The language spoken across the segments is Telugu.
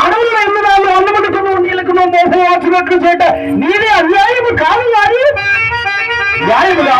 అడవుల్లో ఎన్ని నాలుగు నీళ్ళకు మోసం వచ్చినట్లు చేట నీదే అన్యాయము కాదు వారి. న్యాయముగా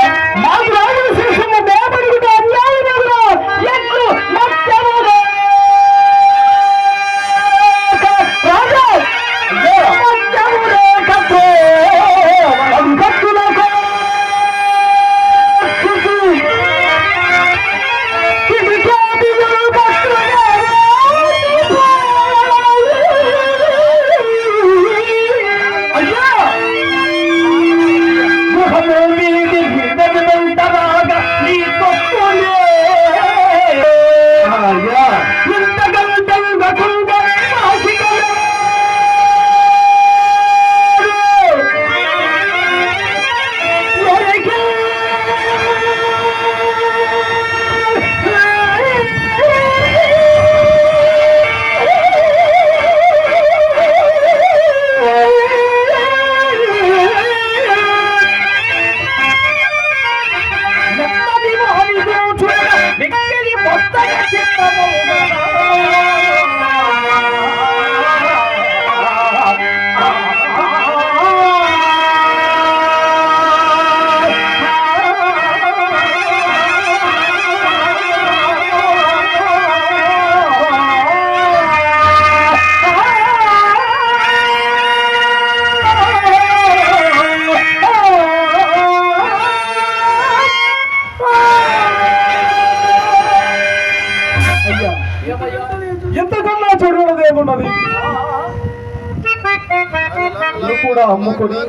ఇది కూడా అమ్ముకొని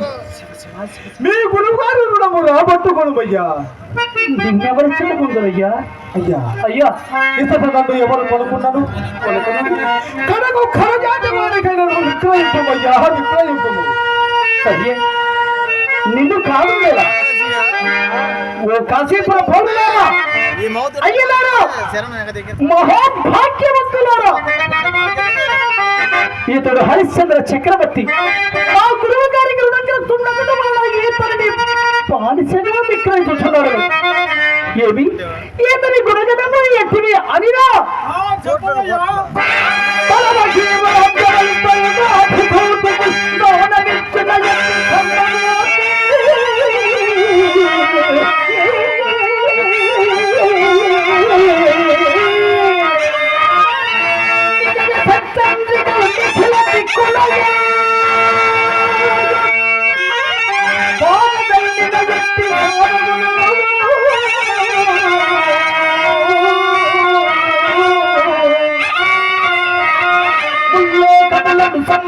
మీ గురువుగారు రుణము రాబట్టుకోను అయ్యా నిన్నెవరు చెప్పుకుందరయ్యా అయ్యా? అయ్యా. ఇతడు నన్ను ఎవరు కొనుక్కున్నాను కనకు ఖరజాతి వారికైనా విక్రయింపమయ్యా విక్రయింపము సరే నిన్ను కాదు. కాశీపుర పౌరులారా ఈ అయ్యలారా మహాభాగ్యవంతులారా! ఇతడు హరిశ్చంద్ర చక్రవర్తి. మా గురువు గారికి రుణగ్రస్తున్నదడం వల్ల ఈతని బానిసగా విక్రయించుతున్నాడు ఏమి? ఈతని గుణగణము ఎట్టివి అనిరా?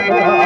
Amen.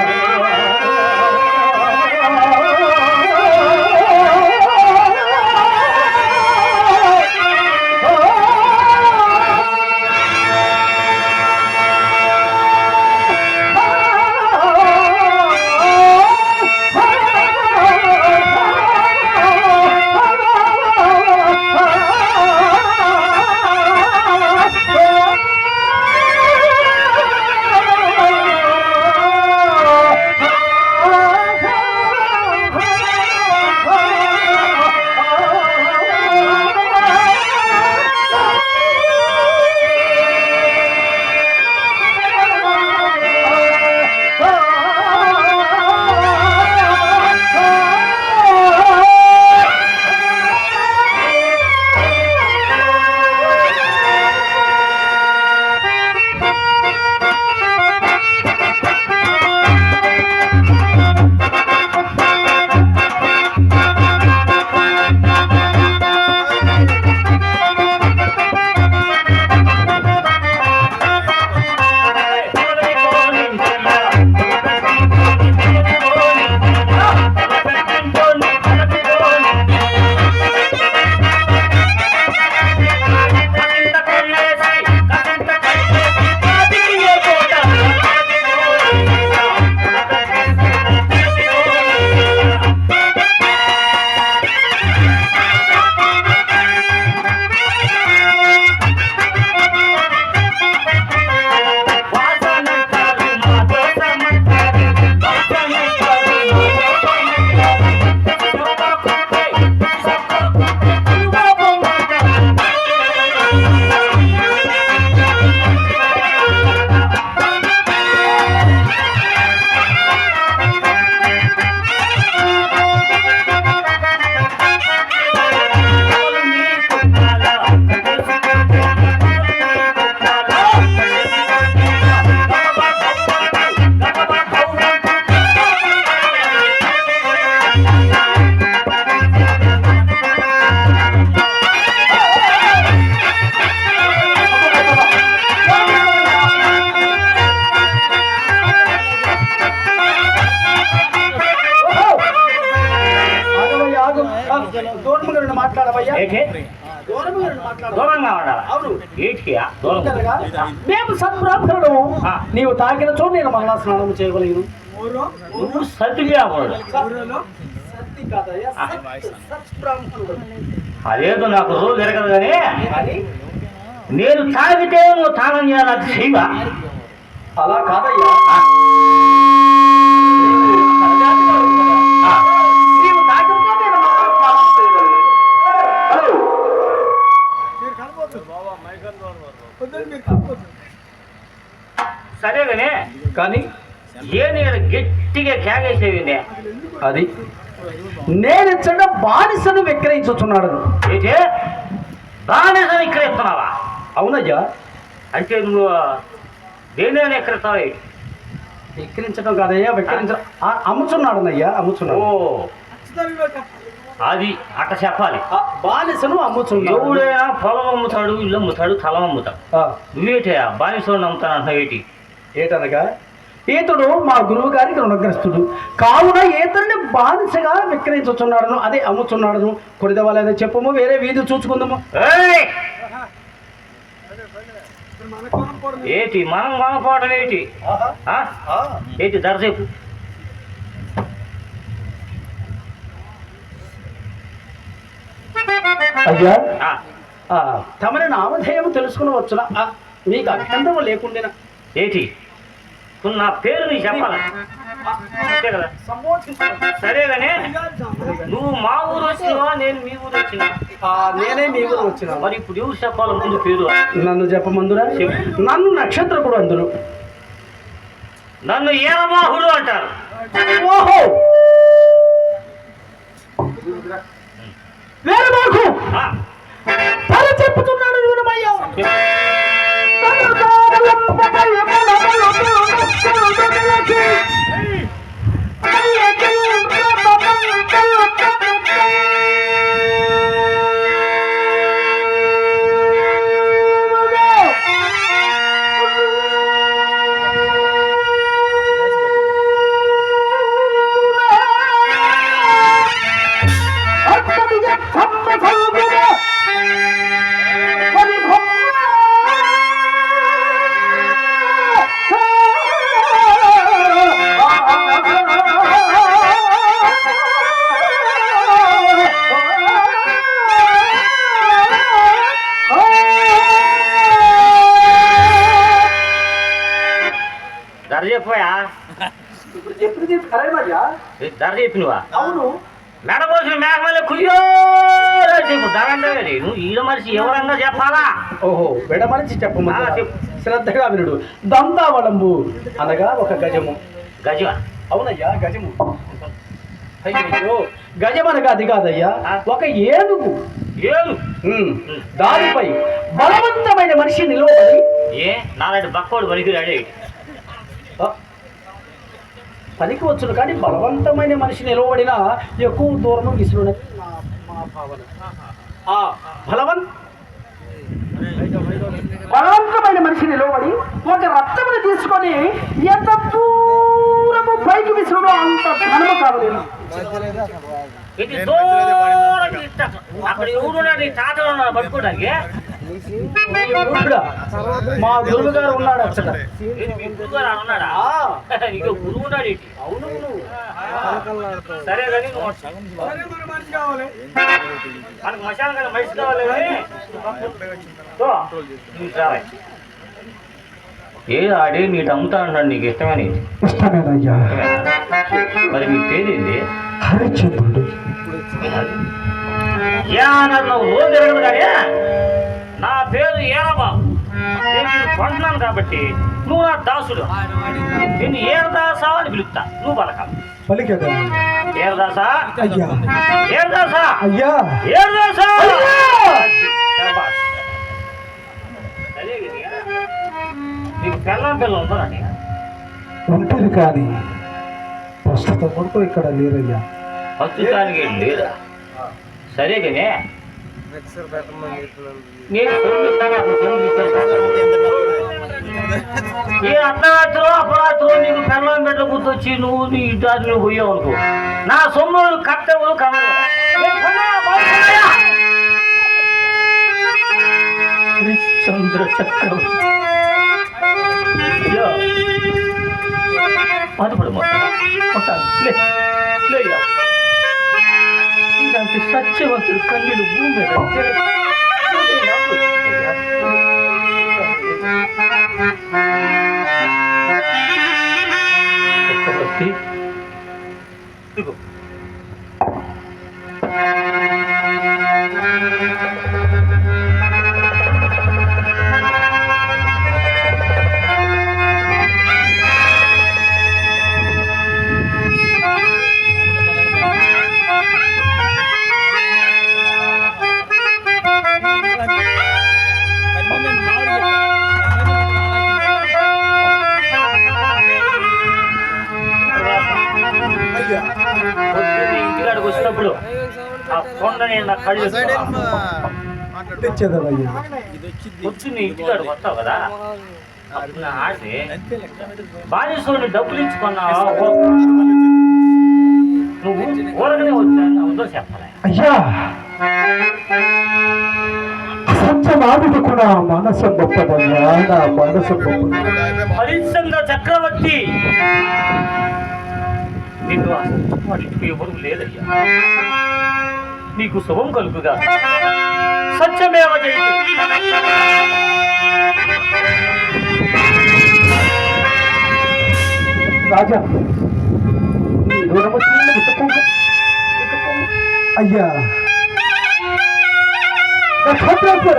మేము సత్బ్రాహ్మణుడు ఆ. నీవు తాకిన చోటు నేను మళ్ళా స్నానం చేయగలిగిను నువ్వు సత్తుగా అవ్వడు సత్తి కాదయ్యా సత్ సత్బ్రాహ్మణుడు అదేదో నాకు రోజు తిరగదు కానీ నేను తాగితే నువ్వు తాగం చేయాలి అది అలా కాదయ్యా. సరే కానీ కానీ ఏ నేను గట్టిగా కేగేసేవి అది నేనిచ్చట బానిసను విక్రయించుచున్నాడు. ఏంటి? బానిసని ఇక్కడ ఇస్తున్నావా అవునయ్యా. అంటే నువ్వు దేని ఎక్కడతావు విక్రించడం కాదయ్యా విక్రించడం ఆ, అమ్ముచున్నాడనయ్యా ఓ. అమ్ముచున్నాడు అది అట్ట చెప్పాలి. ఆ, బానిసను అమ్ముచున్నాడు. ఎవడైనా పొలం అమ్ముతాడు ఇల్లు అమ్ముతాడు తలం అమ్ముతాడు. ఆ, నువ్వేటయా బానిసోడిని అమ్ముతాను అంటున్నావు ఏంటి? ఏటనగా ఈతడు మా గురువు గారికి రుణగ్రస్తుడు. కావున ఈతడిని బానిసగా విక్రయించుచున్నాడును అదే అమ్ముచున్నాడును. కొడిదవాలేదో చెప్పము వేరే వీధి చూసుకుందాము ఏయ్! ఏంటి? మనం కొనుక్కోవటం ఏంటి? ఆ? ఏంటి? ధరసేపు అయ్యా తమరి నామధేయం తెలుసుకుని వచ్చున మీకు అభ్యంతరం లేకుండా ఏంటి? నా పేరు నీకు చెప్పాలా అంతే కదా. సరే కానీ నువ్వు మా ఊరు వచ్చినావా నేను మీ ఊరు వచ్చినా? నేనే మీ ఊరు వచ్చిన. మరి ఇప్పుడు ఎవరు చెప్పాలి ముందు పేరు? నన్ను చెప్పమందురా? చెప్పు. నన్ను నక్షత్రకుడు అందురు నన్ను ఏరబాహుడు అంటారు. ఓహో! వేరే మాకు తల చెప్పుతున్నాడు చెప్పు. ధర చెప్పమంటారా చెప్పు. శ్రద్ధగా వినుడు. దంతావళంబు అనగా ఒక గజము. గజ అవునయ్యా గజము. అయ్యో గజం అనగా అది కాదయ్యా. ఒక ఏనుగు. ఉమ్, దానిపై బలవంతమైన మనిషి నిలవబడి ఏ? నాలాంటి బక్కోడు పనికిరాడే. పనికి వచ్చును కానీ బలవంతమైన మనిషి నిలవబడిన ఎక్కువ దూరం విసురునది నా భావన. బలవంత బలవంతమైన మనిషి నిలవబడి ఒక రక్తముని తీసుకొని ఎంత దూరము పైకి విసురుడో అంత ఘనము కావలేదు. ఇది దూరం. అక్కడ తాతలు పట్టుకోవడానికి మా గురువు గారు ఉన్నాడు మీ గురువు గారు ఉన్నాడా? ఆ, ఇక గురువు ఉన్నాడు అవును సరే కానీ మనకు కదా మనిషి కావాలి కానీ తో, నువ్వు రావాలి. ఏ ఆడే నీకు అమ్ముతా అన్నాడు నీకు ఇష్టమని ఇష్టమేనయ్యా మరి మీ పేరేంది? హరిచంద్రుడు నువ్వు రోజు కానీ నా పేరు ఏరబాబు. నేను నిన్ను కొంటున్నాను కాబట్టి నువ్వు నా దాసుడు. నిన్ను ఏరదాసా అని పిలుస్తా. నువ్వు పలకాలి పలికదా ఏరదాసా అయ్యా. ఏరదాసా అయ్యా. ఏరదాసా ఉంటుంది కానీ ప్రస్తుతం కొడుకు ఇక్కడ లేరయ్యా. ప్రస్తుతానికి లేదా? సరే కానీ నేను ఫోన్ ఇస్తాను, అప్పుడు నీకు పెళ్ళం బిడ్డ గుర్తొచ్చి నువ్వు నీ ఇంటి నువ్వు పోయావు అనుకో. నా సొమ్ములు చక్రవర్తి బాధపడు ఇలాంటి సత్యవంతుడు కన్నీళ్ళు భూమి మీద చక్రవర్తి బానేశ్వరుని డబ్బులు ఇచ్చుకున్నావా? నువ్వు ఊరకనే వచ్చా? చెప్పలే. అయ్యా. సత్యమానుడు కూడా మనసు గొప్పదయ్యా నా మనసు గొప్పది హరిశ్చంద్ర చక్రవర్తి. వాటికి ఎవరు లేదయ్యా నీకు శుభం కలుగుగా. సత్యమేవ జయతే. రాజా. అయ్యా. నక్షత్రపుర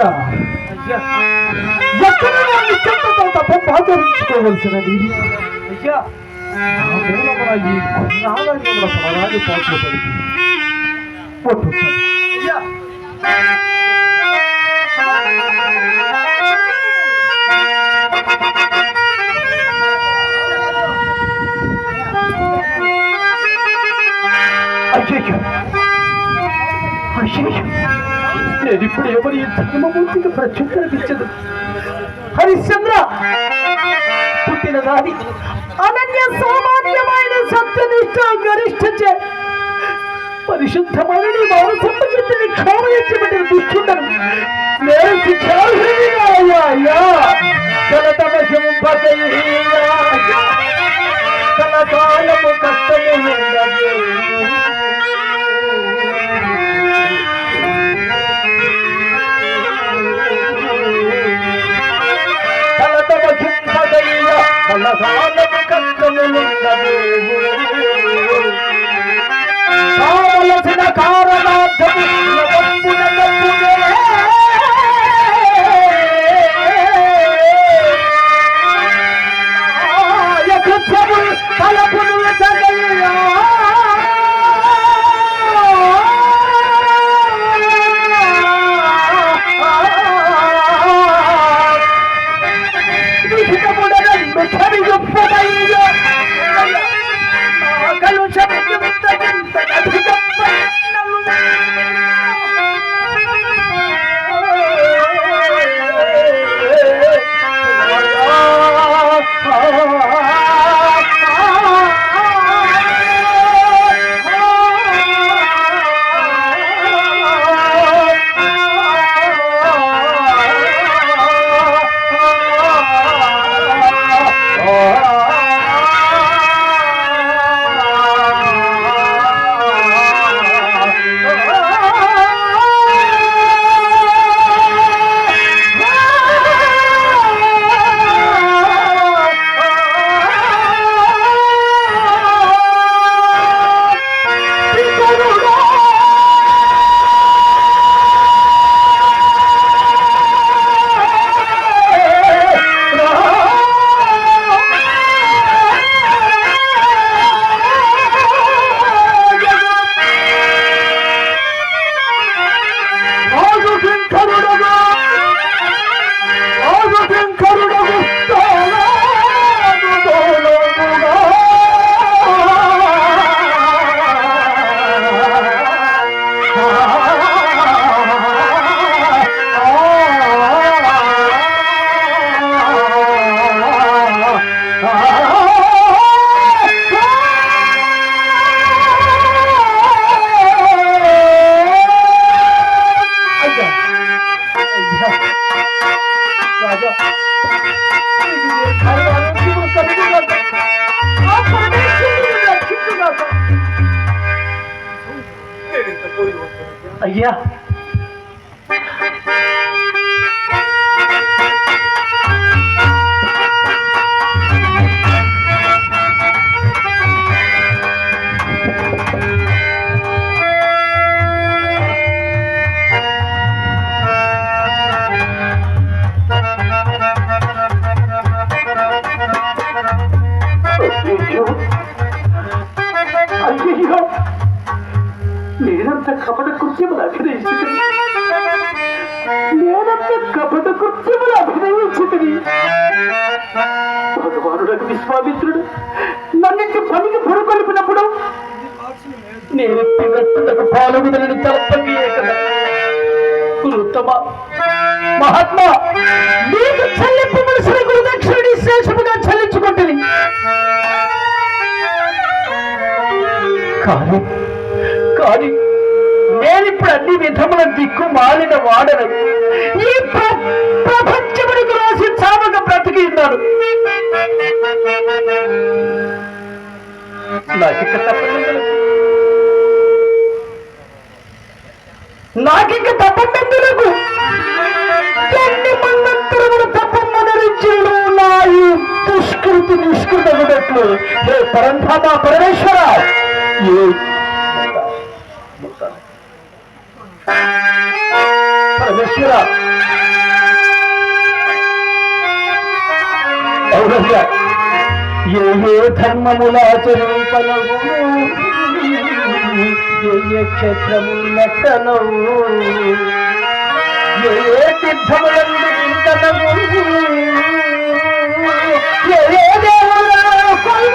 ఎక్కడ నా నిశ్చంతతో తప్ప అయ్యా. ఈ పడింది ఒట్టుతాను. అయ్యా అయ్యయ్యో అయ్యయ్యో నేను ఇప్పుడు ఎవరి ధర్మమూర్తికి ప్రత్యుత్తరమిచ్చదు హరిశ్చంద్ర పుట్టిన నాది అనన్య సామాన్యమైన సత్యనిష్ట గరిష్ట చే పరిశుద్ధమైన నీ మానసంపకీర్తిని క్షోభయించబడిన దుష్టుండను నేను శిక్షార్హుడిగా కలతమశము కలకాలము కష్టము కలతమశం కలతమశింపదయ్యా కలకాలము కష్టము కావలసిన కారణార్థము విశ్వామిత్రుడు నన్నింటి పనికి పొరుకొలిపినప్పుడు నేను తిన్నట్టులకు పాలు విదలని గురుత్తమ మహాత్మా నీకు చెల్లింపు మనసుల గురుదక్షిణి శేషముగా చెల్లించుకుంటుంది కానీ కానీ నేనిప్పుడు అన్ని విధముల దిక్కు మాలిన వాడను నాకిక తప్పదు నాకిక తప్పమెందులకు ఎన్ని మన్నంతరములు తప్పమ్మనరించును నా దుష్కృతి నిష్కృతగునట్లు హే పరంధామ పరమేశ్వర! ఏ పరమేశ్వర! అవునయ్యా ఏ ఏ ధర్మములాచరింపనవు ఏ ఏ క్షేత్రములెక్కనవు ఏ ఏ తీర్థములందు చింతనము ఏ ఏ దేవుల